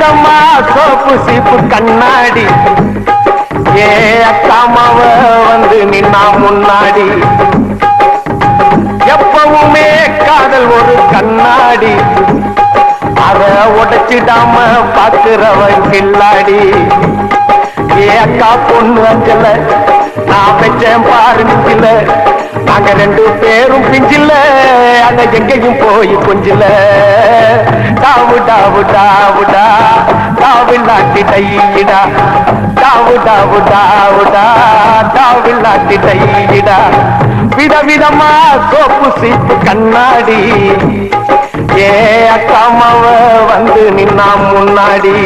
விதவிதமா சோப்பு சீப்பு கண்ணாடி. ஏ அக்காமாவ வந்து நின்னா முன்னாடி. எப்பவுமே காதல் ஒரு கண்ணாடி. அத உடைச்சிடாம பாக்குறவன் கில்லாடி ஏ அக்கா பொண்ணு அஞ்சல நான் பெற்றேன் பாரு நாங்க ரெண்டு பேரும் பிஞ்சில்ல. அந்த எங்கேயும் போய் கொஞ்சில டாவு டாவு டாவுடா டாவில் நாட்டி டையிடா டாவு டாவு டாவுடா டாவில் நாட்டி டையிடா விதவிதமா கோப்பு சீப்பு கண்ணாடி. ஏ அக்காமாவ வந்து நின்னா முன்னாடி.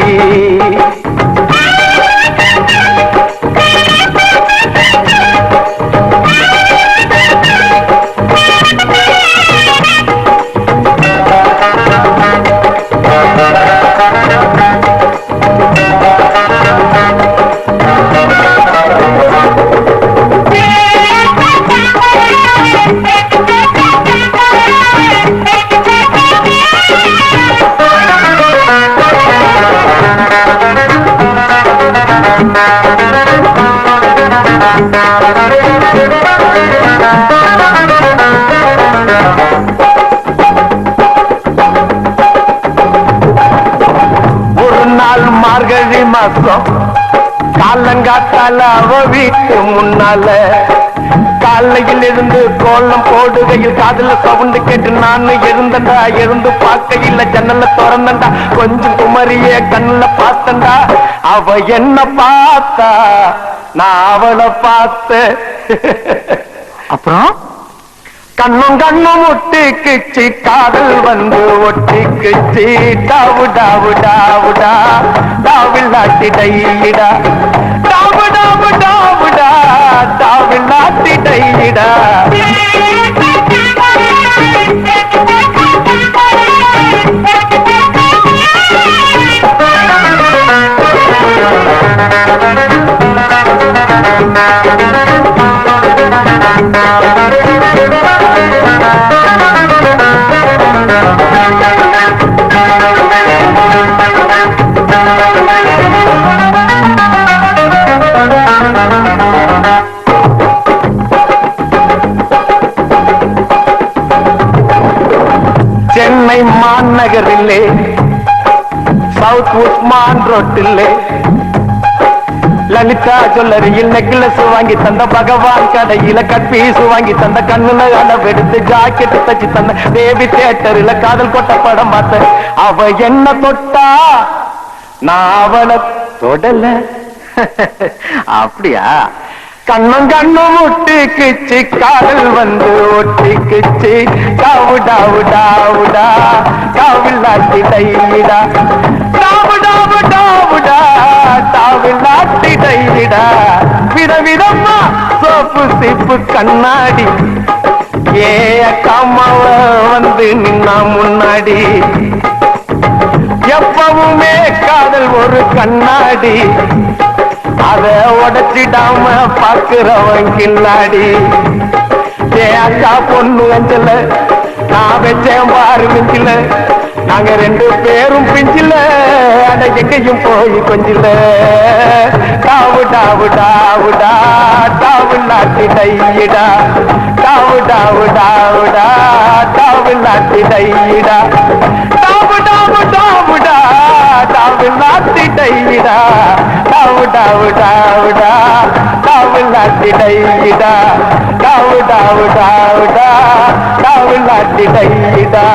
மார்கழி காலங்காத்தால அவ வீட்டு முன்னால. காலையில் இருந்து கோலம் போடுகையில் காதுல சவுண்டு கேட்டு நான் இருந்தண்டா எழுந்து பார்க்கையில் ஜன்னல திறந்தண்டா கொஞ்சம் குமரிய கண்ணுல பார்த்தண்டா அவ என்ன பார்த்தா? நான் அவளை பார்த்தேன். அப்புறம்? கண்ணும் கண்ணும் ஒட்டிக்குச்சு காதல் வந்து ஒட்டி ஒட்டிக்குச்சு டாவு டாவு டாவில் நாட்டி டையிடா டாவு டாவு டாவில் நாட்டி டையிடா சவுத் உஸ்மான் ரோட்டிலே. லலிதா ஜுவல்லரியில் நெக்லஸ் வாங்கி தந்த பகவான் கடையில கட்பீஸ் வாங்கி தந்த கண்ணுல அளவெடுத்து ஜாக்கெட் தச்சு தந்த தேவி தியேட்டர்ல காதல் கொட்ட படம் பார்த்த அவ என்ன தொட்டா? நான் அவளை தொடல. அப்படியா? கண்ணும் கண்ணும் ஒட்டுக்குச்சு காதல் வந்து ஒட்டுக்குச்சு. டாவு டாவு டாவுடா டாவில்லாட்டி டைடா டாவு டாவு டாவுடா டாவில்லாட்டி டையிடா விதவிதமா சோப்பு சிப்பு கண்ணாடி. ஏ அக்காமாவ வந்து நின்னா முன்னாடி. எப்பவுமே காதல் ஒரு கண்ணாடி. அத உடச்சிடாம பாக்குறவன் கில்லாடி. ஏ அக்கா பொண்ணு அஞ்சல நான் வச்சேன் பாரு மிஞ்சில. நாங்க ரெண்டு பேரும் பிஞ்சில அட எங்கேயும் போய் கொஞ்சில டாவு டாவு டாவுடா டாவு நாட்டி டையிடா டாவு டாவு டாவுடா டாவு நாட்டி டையிடா டாவு டாவு டாவுடா டாவு நாட்டி டையிடா டாவு டாவு டாவுடா டாவு நாட்டி டையிடா டாவு டாவு டாவுடா டாவு நாட்டி டையிடா